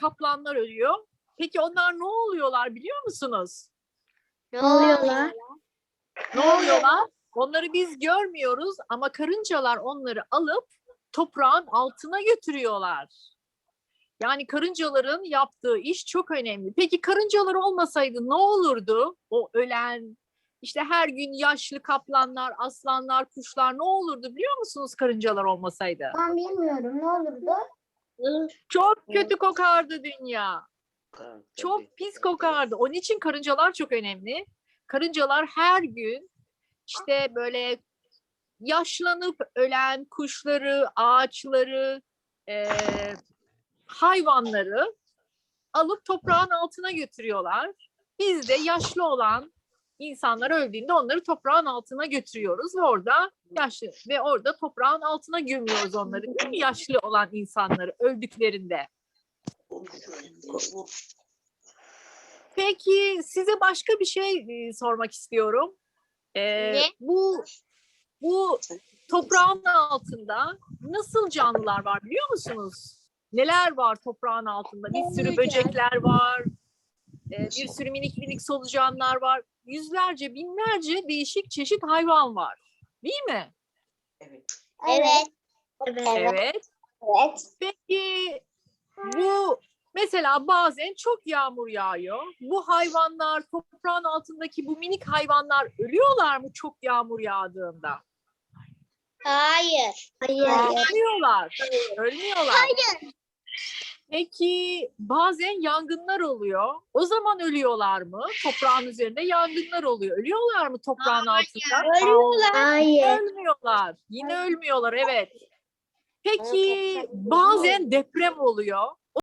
kaplanlar ölüyor. Peki onlar ne oluyorlar biliyor musunuz? Ne oluyorlar? Ne oluyorlar? Onları biz görmüyoruz ama karıncalar onları alıp toprağın altına götürüyorlar. Yani karıncaların yaptığı iş çok önemli. Peki karıncalar olmasaydı ne olurdu? O ölen, işte her gün yaşlı kaplanlar, aslanlar, kuşlar ne olurdu biliyor musunuz karıncalar olmasaydı? Ben bilmiyorum ne olurdu? Çok kötü kokardı dünya. Çok pis kokardı. Onun için karıncalar çok önemli. Karıncalar her gün işte böyle yaşlanıp ölen kuşları, ağaçları, eee, hayvanları alıp toprağın altına götürüyorlar. Biz de yaşlı olan insanlar öldüğünde onları toprağın altına götürüyoruz ve orada yaşlı ve orada toprağın altına gömüyoruz onları. Değil mi? Yaşlı olan insanları öldüklerinde. Peki size başka bir şey e, sormak istiyorum. Ee, Ne? Bu bu toprağın altında nasıl canlılar var biliyor musunuz? Neler var toprağın altında? Bir sürü böcekler var. e, bir sürü minik minik solucanlar var. Yüzlerce, binlerce değişik çeşit hayvan var. Değil mi? Evet. Evet. Evet. Peki bu mesela bazen çok yağmur yağıyor. Bu hayvanlar toprağın altındaki bu minik hayvanlar ölüyorlar mı çok yağmur yağdığında? Hayır. Ölmüyorlar. Ölmüyorlar. Peki bazen yangınlar oluyor. O zaman ölüyorlar mı? Toprağın üzerinde yangınlar oluyor. Ölüyorlar mı toprağın altında? Hayır. Ölmüyorlar. Yine ölmüyorlar evet. Peki bazen deprem oluyor.